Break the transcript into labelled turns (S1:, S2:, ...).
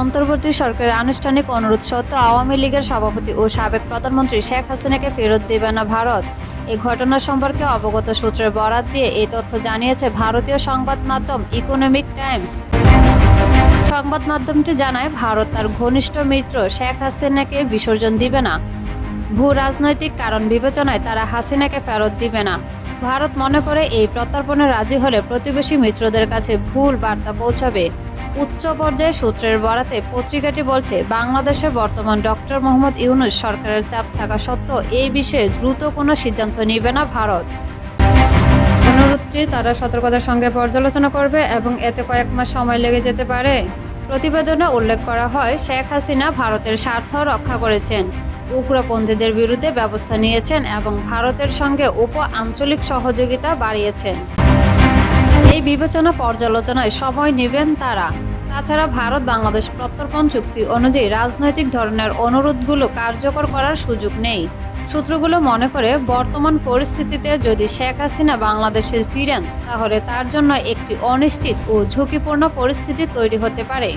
S1: অন্তর্বর্তী সরকারের আনুষ্ঠানিক অনুরোধ সত্ত্বেও আওয়ামী লীগের সভাপতি ও সাবেক প্রধানমন্ত্রী শেখ হাসিনাকে ফেরত দেবে না ভারত। এই ঘটনা সম্পর্কে অবগত সূত্রের বরাত দিয়ে এই তথ্য জানিয়েছে ভারতীয় সংবাদ মাধ্যম ইকোনমিক টাইমস। সংবাদ মাধ্যমটি জানায়, ভারত তার ঘনিষ্ঠ মিত্র শেখ হাসিনাকে বিসর্জন দিবে না। ভূ রাজনৈতিক কারণ বিবেচনায় তারা হাসিনাকে ফেরত দিবে না। ভারত মনে করে এই প্রত্যর্পণে রাজি হলে প্রতিবেশী মিত্রদের কাছে ভুল বার্তা পৌঁছাবে। উচ্চ পর্যায়ে সূত্রের বরাতে পত্রিকাটি বলছে, বাংলাদেশের বর্তমান ডক্টর মোহাম্মদ ইউনুস সরকারের চাপ থাকা সত্ত্বেও এই বিষয়ে দ্রুত কোনো সিদ্ধান্ত নেবে না ভারত। অনুরোধটি তারা সতর্কতার সঙ্গে পর্যালোচনা করবে এবং এতে কয়েক মাস সময় লেগে যেতে পারে। প্রতিবেদনে উল্লেখ করা হয়, শেখ হাসিনা ভারতের স্বার্থ রক্ষা করেছেন, উগ্রপন্থীদের বিরুদ্ধে ব্যবস্থা নিয়েছেন এবং ভারতের সঙ্গে উপ আঞ্চলিক সহযোগিতা বাড়িয়েছেন। এই বিবেচনা পর্যালোচনায় সময় নেবেন তারা। তাছাড়া ভারত বাংলাদেশ প্রত্যর্পণ চুক্তি অনুযায়ী রাজনৈতিক ধরনের অনুরোধগুলো কার্যকর করার সুযোগ নেই। সূত্রগুলো মনে করে, বর্তমান পরিস্থিতিতে যদি শেখ হাসিনা বাংলাদেশে ফিরেন, তাহলে তার জন্য একটি অনিশ্চিত ও ঝুঁকিপূর্ণ পরিস্থিতি তৈরি হতে পারে।